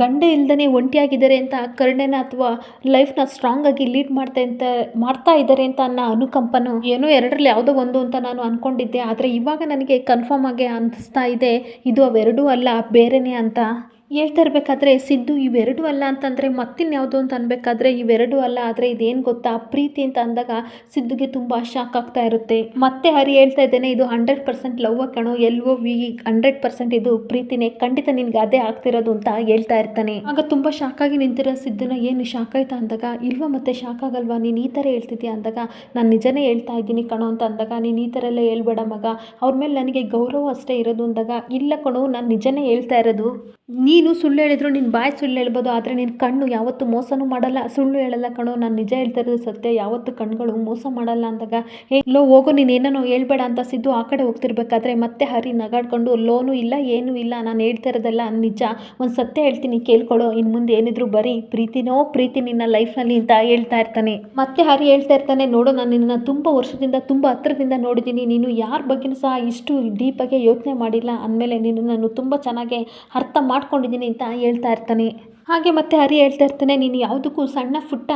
ಗಂಡ ಇಲ್ದೇ ಒಂಟಿಯಾಗಿದ್ದಾರೆ ಅಂತ ಕರ್ಣೇನ ಅಥವಾ ಲೈಫ್ನ ಸ್ಟ್ರಾಂಗ್ ಆಗಿ ಲೀಡ್ ಮಾಡ್ತಾ ಅಂತ ಮಾಡ್ತಾ ಇದ್ದಾರೆ ಅಂತ ಅನ್ನ ಅನುಕಂಪನು ಏನೋ ಎರಡರಲ್ಲಿ ಯಾವುದೋ ಒಂದು ಅಂತ ನಾನು ಅಂದ್ಕೊಂಡಿದ್ದೆ ಆದರೆ ಇವಾಗ ನನಗೆ ಕನ್ಫರ್ಮ್ ಆಗಿ ಅನಿಸ್ತಾ ಇದೆ, ಇದು ಅವೆರಡೂ ಅಲ್ಲ, ಬೇರೆನೇ ಅಂತ. ಹೇಳ್ತಾ ಇರಬೇಕಾದ್ರೆ ಸಿದ್ದು ಇವೆರಡೂ ಅಲ್ಲ ಅಂತಂದರೆ ಮತ್ತಿನ್ಯಾವುದು ಅಂತ ಅನ್ಬೇಕಾದ್ರೆ ಇವೆರಡೂ ಅಲ್ಲ, ಆದರೆ ಇದೇನು ಗೊತ್ತಾ? ಪ್ರೀತಿ ಅಂತ ಅಂದಾಗ ಸಿದ್ದುಗೆ ತುಂಬ ಶಾಕ್ ಆಗ್ತಾ ಇರುತ್ತೆ. ಮತ್ತೆ ಹರಿ ಹೇಳ್ತಾ ಇದ್ದೇನೆ, ಇದು ಹಂಡ್ರೆಡ್ ಪರ್ಸೆಂಟ್ ಲವ್ ಕಣೋ. ಎಲ್ವೋ ವಿ ಹಂಡ್ರೆಡ್ ಪರ್ಸೆಂಟ್ ಇದು ಪ್ರೀತಿನೇ. ಖಂಡಿತ ನಿನ್ಗೆ ಅದೇ ಆಗ್ತಿರೋದು ಅಂತ ಹೇಳ್ತಾ ಇರ್ತಾನೆ. ಆಗ ತುಂಬ ಶಾಕ್ ಆಗಿ ನಿಂತಿರೋ ಸಿದ್ದುನ ಏನು ಶಾಕ್ ಆಯ್ತಾ ಅಂದಾಗ, ಇಲ್ವಾ ಮತ್ತೆ ಶಾಕ್ ಆಗಲ್ವಾ? ನೀನು ಈ ಥರ ಹೇಳ್ತಿದ್ಯಾ ಅಂದಾಗ, ನಾನು ನಿಜನೇ ಹೇಳ್ತಾ ಇದ್ದೀನಿ ಕಣೋ ಅಂತ ಅಂದಾಗ, ನೀನು ಈ ಥರ ಎಲ್ಲ ಹೇಳ್ಬೇಡ ಮಗ. ಅವ್ರ ಮೇಲೆ ನನಗೆ ಗೌರವ ಅಷ್ಟೇ ಇರೋದು ಅಂದಾಗ, ಇಲ್ಲ ಕಣೋ, ನಾನು ನಿಜನೇ ಹೇಳ್ತಾ ಇರೋದು. ನೀನು ಸುಳ್ಳು ಹೇಳಿದ್ರು ನಿನ್ನ ಬಾಯಿ ಸುಳ್ಳು ಹೇಳ್ಬೋದು, ಆದರೆ ನಿನ್ನ ಕಣ್ಣು ಯಾವತ್ತೂ ಮೋಸನೂ ಮಾಡಲ್ಲ. ಸುಳ್ಳು ಹೇಳಲ್ಲ ಕಣೋ, ನಾನು ನಿಜ ಹೇಳ್ತಾ ಇರೋದು ಸತ್ಯ. ಯಾವತ್ತು ಕಣ್ಗಳು ಮೋಸ ಮಾಡಲ್ಲ ಅಂದಾಗ ಏ ಲೋ, ಹೋಗು, ನೀನು ಏನೋ ಹೇಳ್ಬೇಡ ಅಂತ ಸಿದ್ದು ಆ ಕಡೆ ಹೋಗ್ತಿರ್ಬೇಕಾದ್ರೆ ಮತ್ತೆ ಹರಿ ನಗಾಡ್ಕೊಂಡು, ಲೋನು ಇಲ್ಲ, ಏನೂ ಇಲ್ಲ, ನಾನು ಹೇಳ್ತಾ ಇರೋದಲ್ಲ ನಿಜ. ಒಂದು ಸತ್ಯ ಹೇಳ್ತೀನಿ ಕೇಳ್ಕೊಳ್ಳೋ ಇನ್ನು ಮುಂದೆ ಏನಿದ್ರು ಬರೀ ಪ್ರೀತಿನೋ, ಪ್ರೀತಿ ನಿನ್ನ ಲೈಫ್ನಲ್ಲಿ ಅಂತ ಹೇಳ್ತಾ ಇರ್ತಾನೆ. ಮತ್ತೆ ಹರಿ ಹೇಳ್ತಾ ಇರ್ತಾನೆ, ನೋಡು, ನಾನು ನಿನ್ನ ತುಂಬ ವರ್ಷದಿಂದ, ತುಂಬ ಹತ್ರದಿಂದ ನೋಡಿದ್ದೀನಿ. ನೀನು ಯಾರ ಬಗ್ಗೆನೂ ಸಹ ಇಷ್ಟು ಡೀಪಾಗಿ ಯೋಚನೆ ಮಾಡಿಲ್ಲ. ಅಂದಮೇಲೆ ನೀನು ನಾನು ತುಂಬ ಚೆನ್ನಾಗಿ ಅರ್ಥ ಮಾಡ್ಕೊಂಡಿದ್ದೀನಿ ಅಂತ ಹೇಳ್ತಾ ಇರ್ತಾನೆ. ಹಾಗೆ ಮತ್ತೆ ಹರಿ ಹೇಳ್ತಾ ಇರ್ತಾನೆ, ನೀನು ಯಾವುದಕ್ಕೂ ಸಣ್ಣ ಪುಟ್ಟ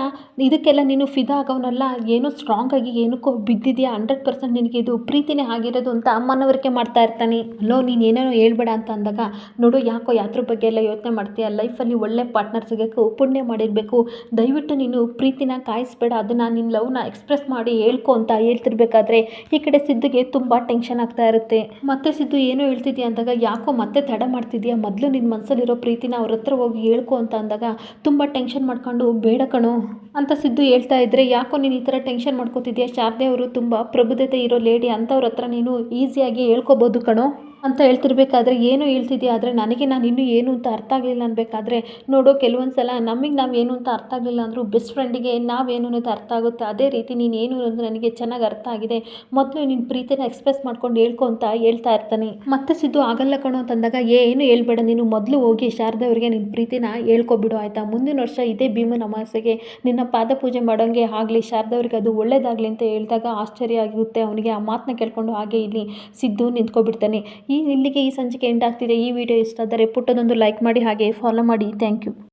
ಇದಕ್ಕೆಲ್ಲ ನೀನು ಫಿದಾ ಆಗೋನಲ್ಲ, ಏನೋ ಸ್ಟ್ರಾಂಗ್ ಆಗಿ ಏನಕ್ಕೋ ಬಿದ್ದಿದೆಯಾ? ಹಂಡ್ರೆಡ್ ಪರ್ಸೆಂಟ್ ನಿನಗೆ ಇದು ಪ್ರೀತಿನೇ ಆಗಿರೋದು ಅಂತ ಮನವರಿಕೆ ಮಾಡ್ತಾ ಇರ್ತಾನೆ. ಅಲ್ಲೋ, ನೀನು ಏನೇನೋ ಹೇಳ್ಬೇಡ ಅಂತ ಅಂದಾಗ, ನೋಡು, ಯಾಕೋ ಯಾತ್ರ ಬಗ್ಗೆ ಎಲ್ಲ ಯೋಚನೆ ಮಾಡ್ತೀಯ? ಲೈಫಲ್ಲಿ ಒಳ್ಳೆ ಪಾರ್ಟ್ನರ್ ಸಿಗೋಕ್ಕೂ ಪುಣ್ಯ ಮಾಡಿರಬೇಕು. ದಯವಿಟ್ಟು ನೀನು ಪ್ರೀತಿನ ಕಾಯಿಸ್ಬೇಡ. ಅದನ್ನು ನಿನ್ನ ಲವ್ನ ಎಕ್ಸ್ಪ್ರೆಸ್ ಮಾಡಿ ಹೇಳ್ಕೊ ಅಂತ ಹೇಳ್ತಿರ್ಬೇಕಾದ್ರೆ, ಈ ಕಡೆ ಸಿದ್ದುಗೆ ತುಂಬ ಟೆನ್ಷನ್ ಆಗ್ತಾ ಇರುತ್ತೆ. ಮತ್ತೆ ಸಿದ್ದು ಏನೋ ಹೇಳ್ತಿದ್ಯಾ ಅಂದಾಗ, ಯಾಕೋ ಮತ್ತೆ ತಡ ಮಾಡ್ತಿದ್ಯಾ? ಮೊದಲು ನಿನ್ನ ಮನಸ್ಸಲ್ಲಿರೋ ಪ್ರೀತಿನ ಅವ್ರ ಹತ್ರ ಹೋಗಿ ಹೇಳ್ಕೊ ಅಂತ ಅಂದಾಗ, ತುಂಬ ಟೆನ್ಷನ್ ಮಾಡ್ಕೊಂಡು, ಬೇಡ ಕಣೋ ಅಂತ ಸಿದ್ದು ಹೇಳ್ತಾ ಇದ್ರೆ, ಯಾಕೋ ನೀನು ಈ ಥರ ಟೆನ್ಷನ್ ಮಾಡ್ಕೋತಿದ್ಯಾ? ಶಾರದೆ ಅವರು ತುಂಬ ಪ್ರಬುದ್ಧತೆ ಇರೋ ಲೇಡಿ ಅಂಥವ್ರ ಹತ್ರ ನೀನು ಈಸಿಯಾಗಿ ಹೇಳ್ಕೊಬೋದು ಕಣೋ. ಅಂತ ಹೇಳ್ತಿರ್ಬೇಕಾದ್ರೆ ಏನು ಹೇಳ್ತಿದ್ಯಾ? ಆದರೆ ನನಗೆ ನಾನು ಇನ್ನೂ ಏನು ಅಂತ ಅರ್ಥ ಆಗಲಿಲ್ಲ ಅನ್ಬೇಕಾದ್ರೆ, ನೋಡು ಕೆಲವೊಂದು ಸಲ ನಮಗೆ ನಾವು ಏನು ಅಂತ ಅರ್ಥ ಆಗಲಿಲ್ಲ ಅಂದರೂ ಬೆಸ್ಟ್ ಫ್ರೆಂಡಿಗೆ ನಾವೇನು ಅನ್ನೋದು ಅರ್ಥ ಆಗುತ್ತೆ. ಅದೇ ರೀತಿ ನೀನು ಏನು ಅನ್ನೋದು ನನಗೆ ಚೆನ್ನಾಗಿ ಅರ್ಥ ಆಗಿದೆ. ಮೊದಲು ನಿನ್ನ ಪ್ರೀತಿನ ಎಕ್ಸ್ಪ್ರೆಸ್ ಮಾಡ್ಕೊಂಡು ಹೇಳ್ಕೊ ಅಂತ ಹೇಳ್ತಾ ಇರ್ತಾನೆ. ಮತ್ತೆ ಸಿದ್ದು ಆಗಲ್ಲ ಕಣೋ ಅಂತಂದಾಗ ಏನು ಹೇಳ್ಬೇಡ, ನೀನು ಮೊದಲು ಹೋಗಿ ಶಾರದೆ ಅವರಿಗೆ ನಿನ್ನ ಪ್ರೀತಿನ ಹೇಳ್ಕೊಬಿಡು ಆಯಿತಾ? ಮುಂದಿನ ವರ್ಷ ಇದೇ ಭೀಮನ ಅಮಾವಾಸ್ಯೆಗೆ ನಿನ್ನ ಪಾದ ಪೂಜೆ ಮಾಡೋಂಗೆ ಆಗಲಿ ಶಾರದವ್ರಿಗೆ ಅದು ಒಳ್ಳೇದಾಗಲಿ ಅಂತ ಹೇಳಿದಾಗ ಆಶ್ಚರ್ಯ ಆಗುತ್ತೆ. ಅವನಿಗೆ ಆ ಮಾತನ್ನ ಕೇಳ್ಕೊಂಡು ಹಾಗೆ ಇಲ್ಲಿ ಸಿದ್ದು ನಿಂತ್ಕೊಬಿಡ್ತಾನೆ. ಇಲ್ಲಿಗೆ ಈ ಸಂಚಿಕೆ ಎಂಡ್ ಆಗ್ತಿದೆ. ಈ ವಿಡಿಯೋ ಇಷ್ಟ ಆದರೆ ಪುಟ್ಟದೊಂದು ಲೈಕ್ ಮಾಡಿ ಹಾಗೆ ಫಾಲೋ ಮಾಡಿ. Thank you